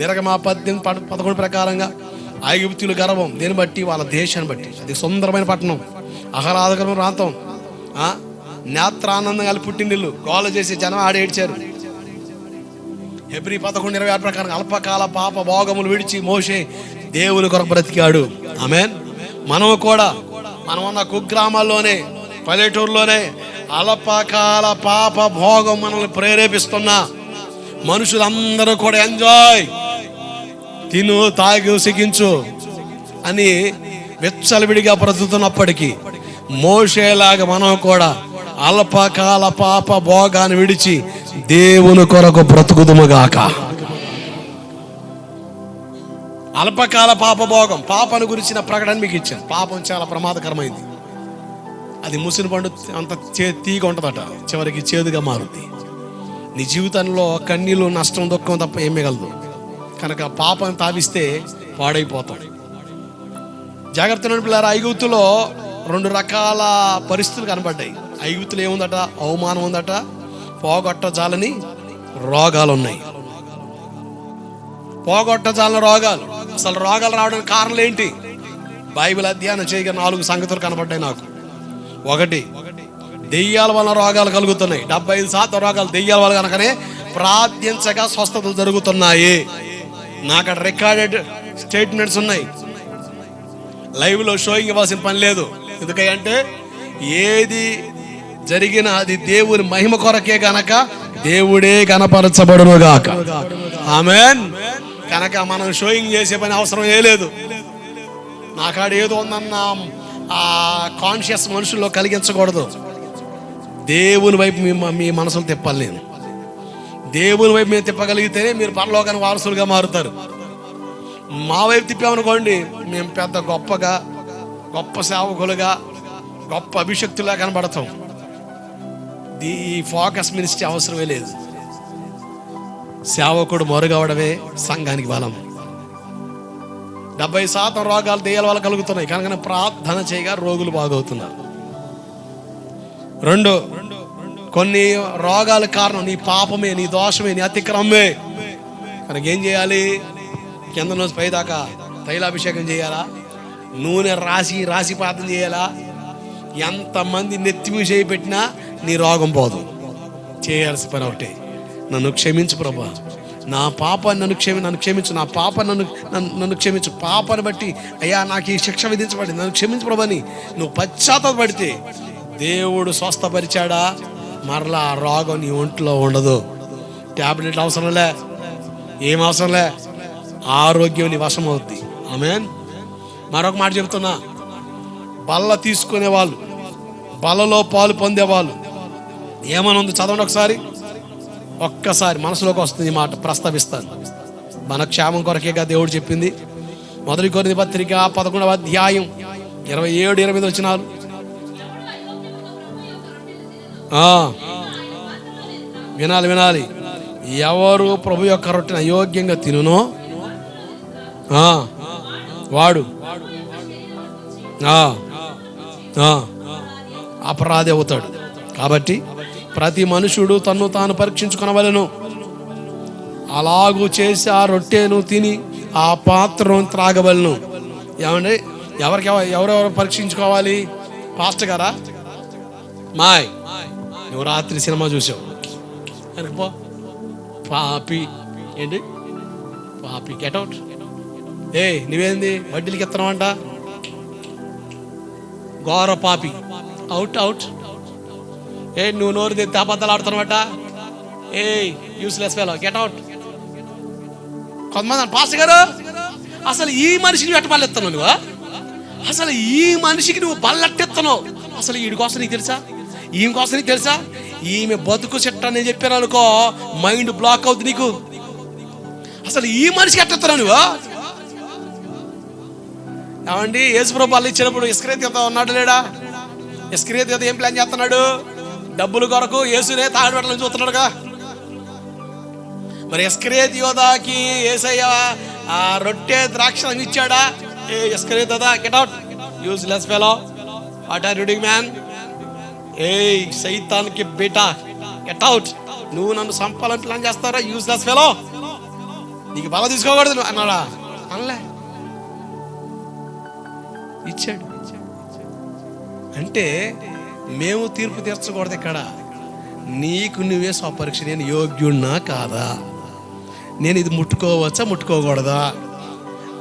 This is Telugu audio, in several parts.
నిరగమా పద్దెనిమిది పద- పదకొండు ప్రకారంగా ఐగుప్తుల గర్వం దీన్ని బట్టి వాళ్ళ దేశాన్ని బట్టి. అది సుందరమైన పట్టణం ఆహ్లాదకరమైన ప్రాంతం. ఆ? నేత్రానందం కలిపి పుట్టినిల్లు గోల చేసి జనం ఆడేడ్చారు. ఎబ్రి పదకొండు ఇరవై ఆరు ప్రకారం అల్పకాల పాప భోగములు విడిచి మోసే దేవుని కొరకు బ్రతికాడు. ఆమెన్. మనం కూడా మనం ఉన్న కుగ్రామాల్లోనే పల్లెటూరులోనే అల్పకాల పాప భోగం మనల్ని ప్రేరేపిస్తున్నా మనుషులందరూ కూడా ఎంజాయ్. తిను తాగు సిగించు అని విచ్చలవిడిగా బ్రతుకుతున్నప్పటికీ మోషేలాగా మనం కూడా అల్పకాల పాప భోగాన్ని విడిచి దేవుని కొరకు బ్రతుకుదుముగాక అల్పకాల పాప భోగం పాపను గురించిన ప్రకటన మీకు ఇచ్చాను. పాపం చాలా ప్రమాదకరమైంది. అది ముసిన పండు అంత చే తీగ ఉంటుందట చివరికి చేదుగా మారుద్ది. నీ జీవితంలో కన్నీళ్ళు నష్టం దుఃఖం తప్ప ఏం మిగలదు కనుక పాపం తావిస్తే పాడైపోతాం. జాగ్రత్త పిల్లల ఐగుతులో రెండు రకాల పరిస్థితులు కనబడ్డాయి. ఐగుతులు ఏముందట? అవమానం ఉందట పోగొట్ట జాలని రోగాలు ఉన్నాయి పోగొట్ట జాలని రోగాలు. అసలు రోగాలు రావడానికి కారణం ఏంటి? బైబిల్ అధ్యయనం చేయగా నాలుగు సంగతులు కనబడ్డాయి నాకు. ఒకటి దెయ్యాల వల్ల రోగాలు కలుగుతున్నాయి. డెబ్బై ఐదు శాతం రోగాలు దెయ్యాల వల్ల కనుకనే ప్రార్థించగా స్వస్థతలు జరుగుతున్నాయి. నాకు రికార్డెడ్ స్టేట్మెంట్స్ ఉన్నాయి. లైవ్లో షోయింగ్ ఇవ్వాల్సిన పని లేదు. ఎందుకంటే ఏది జరిగినా అది దేవుని మహిమ కొరకే గనక దేవుడే కనపరచబడును గాక ఆమెన్. కనుక మనం షోయింగ్ చేసే పని అవసరం ఏ లేదు. నాకాడ ఏదో ఉందన్న ఆ కాన్షియస్ మనుషుల్లో కలిగించకూడదు. దేవుని వైపు మీ మీ మనసులు తిప్పాలి నేను. దేవుని వైపు మేము తిప్పగలిగితేనే మీరు పరలోకానికి వారసులుగా మారుతారు. మా వైపు తిప్పామనుకోండి మేము పెద్ద గొప్పగా గొప్ప సేవకులుగా గొప్ప అభిషక్తులా కనబడతాం. ఈ ఫోకస్ మినిస్ట్రీ అవసరమే లేదు. సేవకుడు మరుగవడమే సంఘానికి బలం. డెబ్బై శాతం రోగాలు దెయ్యాల వల్ల కలుగుతున్నాయి. కనుక ప్రార్థన చేయగా రోగులు బాగవుతున్నారు. రెండు కొన్ని రోగాల కారణం నీ పాపమే నీ దోషమే నీ అతిక్రమమే. కనుక ఏం చేయాలి? కింద నుంచి పైదాకా తైలాభిషేకం చేయాలా? నూనె రాసి రాసి పాతం చేయాలా? ఎంతమంది నెత్తిమి చేయి పెట్టినా నీ రోగం పోదు. చేయాల్సి పని ఒకటి. నన్ను క్షమించు ప్రభా. నా పాప నన్ను క్షమి నన్ను క్షమించు. నా పాప నన్ను నన్ను నన్ను క్షమించు. పాపను బట్టి అయ్యా నాకు ఈ శిక్ష విధించబడింది. నన్ను క్షమించు ప్రభని నువ్వు పశ్చాత్తపడితే దేవుడు స్వస్థపరిచాడా? మరలా ఆ రోగం నీ ఒంట్లో ఉండదు. ట్యాబ్లెట్ అవసరంలే ఏం అవసరంలే ఆరోగ్యం నీ వశం అవుద్ది. ఆమెన్? మరొక మాట చెప్తున్నా. బల్ల తీసుకునే వాళ్ళు బలలో పాలు పొందేవాళ్ళు ఏమని ఉంది చదవండి ఒకసారి. ఒక్కసారి మనసులోకి వస్తుంది ఈ మాట ప్రస్తావిస్తాను. మన క్షేమం కొరకేగా దేవుడు చెప్పింది. మొదటి కొరింది పత్రిక పదకొండవ అధ్యాయం ఇరవై ఏడు ఇరవై వచ్చినారు వినాలి వినాలి. ఎవరు ప్రభు యొక్క రొట్టెను అయోగ్యంగా తినునో వాడు. అపరాధి అవుతాడు. కాబట్టి ప్రతి మనుషుడు తన్ను తాను పరీక్షించుకునవలను. అలాగూ చేసి ఆ రొట్టెను తిని ఆ పాత్రను త్రాగవలను. ఏమండి? ఎవరికి ఎవరెవరు పరీక్షించుకోవాలి? పాస్టర్ గారా? మాయ్. నువ్వు రాత్రి సినిమా చూసావు. వెనక్కి పో. పాపి. ఏంటి? పాపి గెట్అవుట్ ఏ నువ్వేంది? వడ్డీలకి ఇస్తున్నావంట? ఘోర పాపి. అవుట్ అవుట్ ఏ నువ్వు నోరు తెత్తి అబద్ధాలు ఆడుతున్నావట? ఏ యూస్లెస్ ఫెలో గెట్ అవుట్ కొంతమంది పాస్ గారు అసలు ఈ మనిషిని ఎట్ట బల్లెత్తున్నావు నువ్వు అసలు ఈ మనిషికి నువ్వు బల్లెట్టెత్తున్నావు. అసలు వీడి కోసం నీకు తెలుసా? ఈమె కోసం నీకు తెలుసా? ఈమె బతుకు చెట్ట నేను చెప్పాను అనుకో మైండ్ బ్లాక్ అవుతుంది నీకు. అసలు ఈ మనిషికి ఎట్టెత్తున్నావు నువ్వు? ఏమండి యేసుప్రభు వాళ్ళు ఇచ్చినప్పుడు ఇస్క్రేత్ ఉన్నాడు లేడా? ఇస్క్రేత్ ఏం ప్లాన్ చేస్తున్నాడు? డబ్బుల కొరకు యేసునే తాగబెట్టాలని చూస్తున్నాడుగా. మరి ఎస్కరేత్ యోధాకి ఏసయ్య ఆ రొట్టె ద్రాక్ష ఇచ్చాడా? ఏ ఎస్కరేత్ useless fellow what are reading man ఏ సైతానికి బేటా గెట్ అవుట్ నువ్వు నన్ను సంపాలని ప్లాన్ చేస్తారా? యూస్లెస్ ఫెలో నీకు బల తీసుకోకూడదు నువ్వు. అన్నాడా? అనలే. ఇచ్చాడు. అంటే మేము తీర్పు తీర్చకూడదు ఇక్కడ. నీకు నువ్వే స్వపరీక్ష. నేను యోగ్యున్నా కాదా? నేను ఇది ముట్టుకోవచ్చా? ముట్టుకోకూడదా?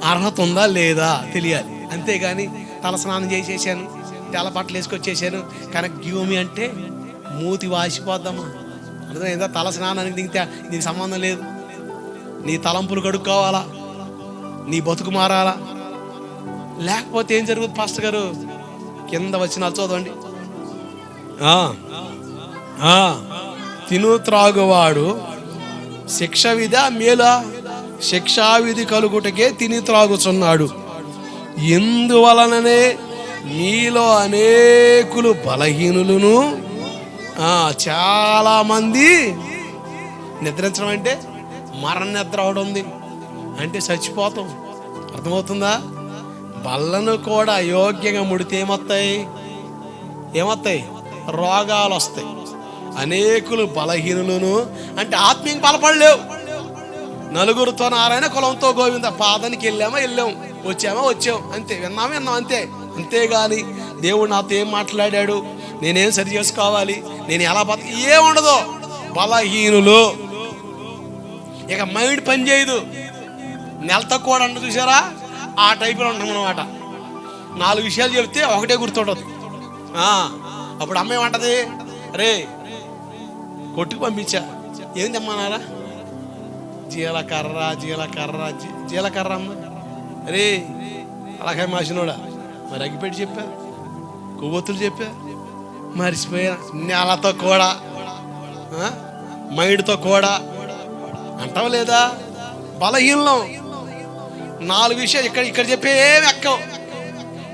అర్హత ఉందా? లేదా? తెలియాలి. అంతేగాని తల స్నానం చేసేసాను. తెల్ల బట్టలు వేసుకొచ్చేసాను. కనుక గివమి అంటే మూతి వాసిపోద్దామా అర్థమైందా తల స్నానానికి దిగితే నీకు సంబంధం లేదు. నీ తలంపులు కడుక్కోవాలా? నీ బతుకు మారాలా? లేకపోతే ఏం జరుగుతుంది పాస్టర్ గారు? కింద వచ్చిన చదవండి తిను త్రాగువాడు శిక్ష విధా మేలా శిక్షావిధి కలుగుటకే తిని త్రాగుచున్నాడు. ఎందువలననే మీలో అనేకులు బలహీనులను చాలామంది చాలా మంది నిద్రించడం అంటే మరణ నిద్ర ఒకటి ఉంది. అంటే చచ్చిపోతాం. అర్థమవుతుందా? బల్లను కూడా అయోగ్యంగా ముడితే ఏమొస్తాయి ఏమొస్తాయి రోగాలు వస్తాయి. అనేకులు బలహీనులను అంటే ఆత్మీయంగా బలపడలేవు. నలుగురితో నారాయణ కులంతో గోవింద పాదానికి వెళ్ళామా వెళ్ళాం. వచ్చామా వచ్చాం. అంతే. విన్నామా విన్నాం. అంతే. అంతేగాని దేవుడు నాతో ఏం మాట్లాడాడు? నేనేం సరి చేసుకోవాలి? నేను ఎలా బతక? ఏముండదు బలహీనులు. ఇక మైండ్ పని చేయదు. నెల తక్కువ అంట చూసారా? ఆ టైపులో ఉంటాం అనమాట నాలుగు విషయాలు చెప్తే ఒకటే గుర్తుండదు అప్పుడు అమ్మ ఏమంటది? రే కొట్టుకు పంపించా. ఏం తెమ్మన్నారా జీలకర్ర జీలకర్ర జీలకర్ర అమ్మ. రే అలాగే మాసినోడా. మరి అగ్గిపెట్టి చెప్పా? కొవ్వొత్తులు చెప్పా? మరిచిపోయా నేలతో కూడా. మైడ్తో మైండ్తో కూడా. అంటావు లేదా? బలహీనం. నాలుగు విషయాలు ఇక్కడ ఇక్కడ చెప్పే ఏమి ఎక్కవు.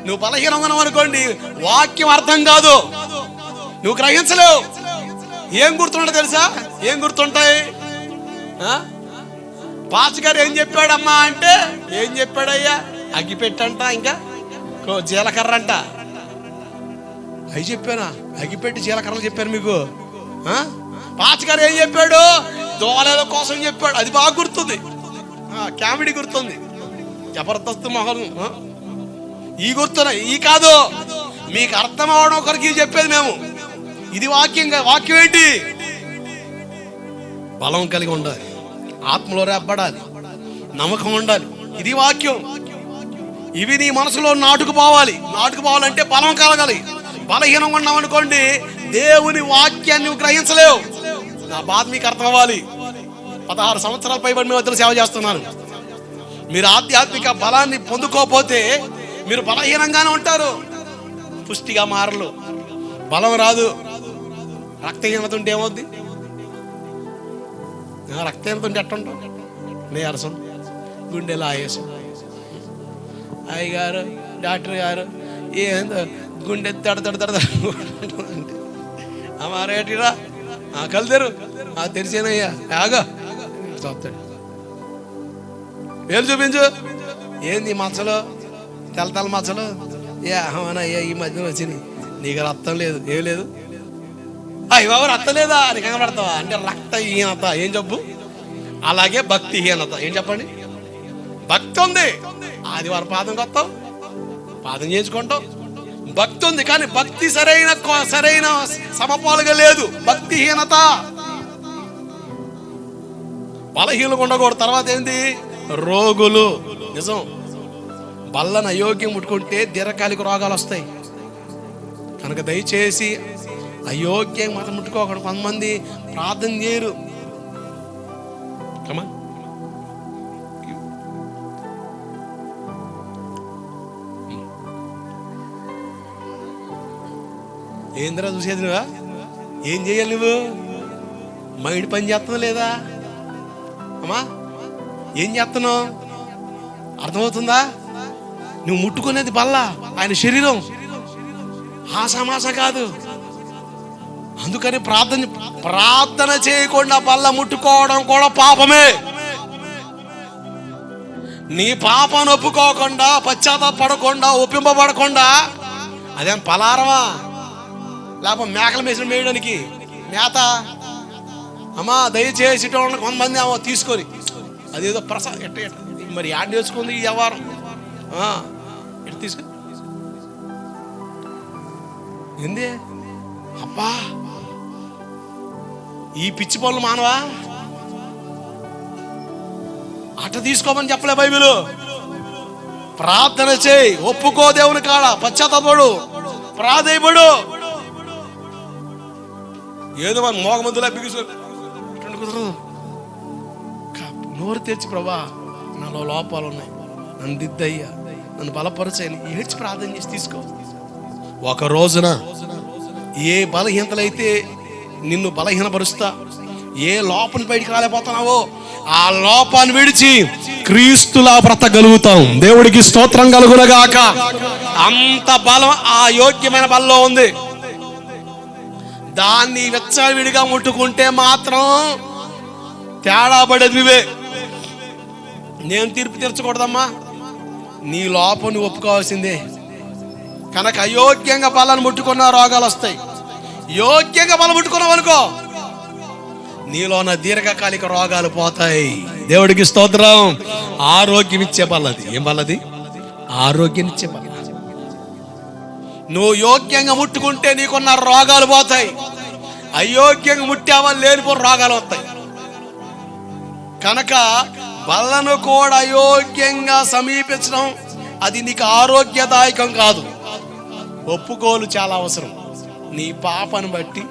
నువ్వు బలహీనం ఉన్నావు అనుకోండి వాక్యం అర్థం కాదు. నువ్వు గ్రహించలేవు. ఏం గుర్తుంటాయి తెలుసా? ఏం గుర్తుంటాయి? ఆ? పాస్ గారు ఏం చెప్పాడమ్మా అంటే ఏం చెప్పాడయ్యా? అగ్గిపెట్టంట ఇంకా? జీలకర్ర అంట అవి చెప్పానా? అగిపెట్టి జీలకర్రలు చెప్పాను మీకు. ఆ? ఏం చెప్పాడు? దోలేల కోసం చెప్పాడు. అది బాగా గుర్తుంది. కామెడీ గుర్తుంది. జబర్దస్త్ మొహం. ఈ గుర్తున ఈ కాదు. మీకు అర్థం అవడం ఒకరికి చెప్పేది మేము. ఇది వాక్యం వాక్యం ఏంటి? బలం కలిగి ఉండాలి. ఆత్మలో రేపడాలి నమ్మకం ఉండాలి. ఇది వాక్యం. ఇవి నీ మనసులో నాటుకుపోవాలి నాటుకుపోవాలంటే బలం కలగాలి. బలహీనంగా ఉన్నాం అనుకోండి దేవుని వాక్యాన్ని గ్రహించలేవు. నా బాధ మీకు అర్థం అవ్వాలి పదహారు సంవత్సరాల పైబడి మీ వద్ద సేవ చేస్తున్నాను. మీరు ఆధ్యాత్మిక బలాన్ని పొందుకోకపోతే మీరు బలహీనంగానే ఉంటారు. పుష్టిగా మారలు బలం రాదు. రక్తహీనత ఉంటే ఏమవుద్ది? రక్తహీనత ఉంటే ఎట్టుంటాం నీరసం గుండెలో ఆయాసం. అయ్యగారు డాక్టర్ గారు ఏందో గుండె తడ తడ తడ దడ అంటే అమ్మారేటిరా ఆ తెరిచేనయ్యా ఆగో. చూస్తాడు. వేలు చూపించు. ఏంది మచ్చలు? తెల్ల తెల్ల మచ్చలు? ఏ అహమానయ్యా ఈ మధ్యన వచ్చినాయి. నీకు రక్తం లేదు ఏం లేదు. అయ్యి బాబు రక్తం లేదా? అని కనబడతావా? అంటే రక్తహీనత ఏం చెప్పు? అలాగే భక్తిహీనత ఏం చెప్పండి? భక్తి ఉంది. ఆదివారం పాదం కొత్తావు? పాదం చేసుకుంటావు భక్తి ఉంది కానీ భక్తి సరైన కొ- సరైన సమపాలుగా లేదు. భక్తిహీనత. బలహీనలు ఉండకూడదు. తర్వాత ఏంది? రోగులు. నిజం. బల్లను అయోగ్యం ముట్టుకుంటే దీర్ఘకాలిక రోగాలు వస్తాయి. కనుక దయచేసి అయోగ్యం మతం ముట్టుకోకూడదు కొంతమంది ప్రార్థన చేయరు. కమా ఏందిరా చూసేది నువ్వా? ఏం చేయాలి నువ్వు? మైండ్ పని చేస్తుందా లేదా? అమ్మా ఏం చేస్తున్నావు? అర్థమవుతుందా? నువ్వు ముట్టుకునేది బల్ల ఆయన శరీరం. ఆసామాస కాదు. అందుకని ప్రార్థన ప్రార్థన చేయకుండా బల్ల ముట్టుకోవడం కూడా పాపమే. నీ పాపను ఒప్పుకోకుండా పశ్చాత్తాపడకుండా ఒప్పింపబడకుండా అదేం పలారమా? లేకపోతే మేకల మేసిన మేయడానికి. మేత. అమ్మా దయచేసి కొంతమంది ఏమో తీసుకొని. అదేదో ప్రసా ఎట్ట ఎట్ట. మరి యాడ్ నేర్చుకుంది ఈ వ్యవహారం. ఆ, తీసుకొని ఏంది? అబ్బా! ఈ పిచ్చి పనులు మానవా? అట తీసుకోమని చెప్పలే బైబిల్. ప్రార్థన చేయి ఒప్పుకో దేవుని కాడ పశ్చాత్తపడు ప్రాధేయపడు. ఏదో మన మోగమందులా బిగుసు. ఇటువంటి కుదరదు నోరు తెరిచి ప్రభా నాలో లోపాలు ఉన్నాయి నన్ను దిద్దయ్యా నన్ను బలపరచని ఏడ్చి ప్రార్థన చేసి తీసుకో. ఒక రోజున ఏ బలహీనతలైతే నిన్ను బలహీనపరుస్తా ఏ లోపం బయటికి రాలేకపోతున్నావో ఆ లోపాన్ని విడిచి క్రీస్తులా బ్రతకగలుగుతాం. దేవుడికి స్తోత్రం కలుగునగాక. అంత బలం ఆ యోగ్యమైన బలంలో ఉంది. దాన్ని వెచ్చవిడిగా ముట్టుకుంటే మాత్రం తేడా పడేది నువ్వే. నేను తీర్పు తీర్చకూడదమ్మా. నీ లోపం నువ్వు ఒప్పుకోవాల్సిందే. కనుక అయోగ్యంగా బలాన్ని ముట్టుకున్న రోగాలు వస్తాయి. యోగ్యంగా బలం ముట్టుకున్నావు అనుకో నీలో ఉన్న దీర్ఘకాలిక రోగాలు పోతాయి. దేవుడికి స్తోత్రం. ఆరోగ్యం ఇచ్చే బలది. ఏం బల్లది ఆరోగ్యం ఇచ్చే బల్ల నువ్వు యోగ్యంగా ముట్టుకుంటే నీకున్న రోగాలు పోతాయి. అయోగ్యంగా ముట్టావా లేనిపోయిన రోగాలు వస్తాయి. కనుక బలను కూడా అయోగ్యంగా సమీపించడం అది నీకు ఆరోగ్యదాయకం కాదు. ఒప్పుకోలు చాలా అవసరం. నీ పాపను బట్టి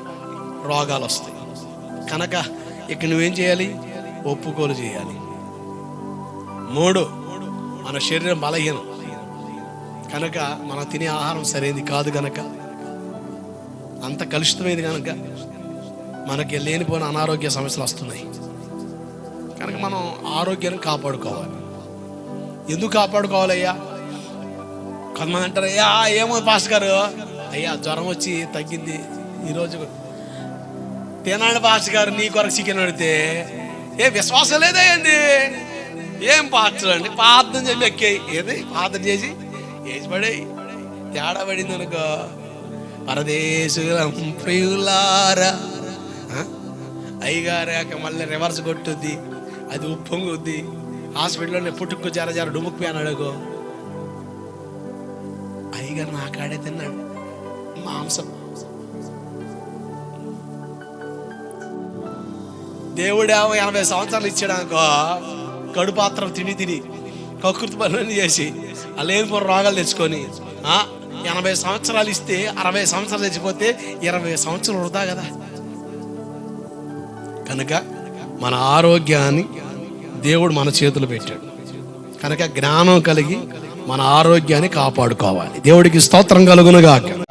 రోగాలు వస్తాయి. కనుక ఇక నువ్వేం చేయాలి? ఒప్పుకోలు చేయాలి. మూడు మన శరీరం బలహీనం. కనుక మనం తినే ఆహారం సరైనది కాదు కనుక అంత కలుషితమైంది కనుక మనకి లేనిపోయిన అనారోగ్య సమస్యలు వస్తున్నాయి. కనుక మనం ఆరోగ్యాన్ని కాపాడుకోవాలి. ఎందుకు కాపాడుకోవాలయ్యా? కొంతమంది అంటారు అయ్యా ఏమో పాస్ గారు. అయ్యా జ్వరం వచ్చి తగ్గింది. ఈరోజు తినాడు పాస్ గారు నీ కొరకు చికెన్ అడిగితే ఏ విశ్వాసం లేదేంది ఏం ఏం పాత్రండి ప్రార్థన చెప్పి ఎక్కాయి ఏది? ప్రార్థన చేసి వేసి పడేయి తేడా పడింది అనుకో పరదేశం ప్రియులారా. ఆ? అయ్యగారాక మళ్ళీ రివర్స్ కొట్టుద్ది. అది ఉప్పొంగుద్ది. హాస్పిటల్లోనే పుట్టుకు జర జర డుముక్కు అని అడుగు. అయ్యగారు నా కాడే తిన్నాడు. మాంసం. దేవుడేమో ఎనభై సంవత్సరాలు ఇచ్చాడు అనుకో. కడుపాత్రం తిని తిని. కకృతి పనులు చేసి. లేనిపోయిన రోగాలు తెచ్చుకొని ఎనభై సంవత్సరాలు ఇస్తే అరవై సంవత్సరాలు తెచ్చిపోతే ఇరవై సంవత్సరాలు వృధా కదా. కనుక మన ఆరోగ్యాన్ని దేవుడు మన చేతులు పెట్టాడు. కనుక జ్ఞానం కలిగి మన ఆరోగ్యాన్ని కాపాడుకోవాలి. దేవుడికి స్తోత్రం కలుగునుగాక.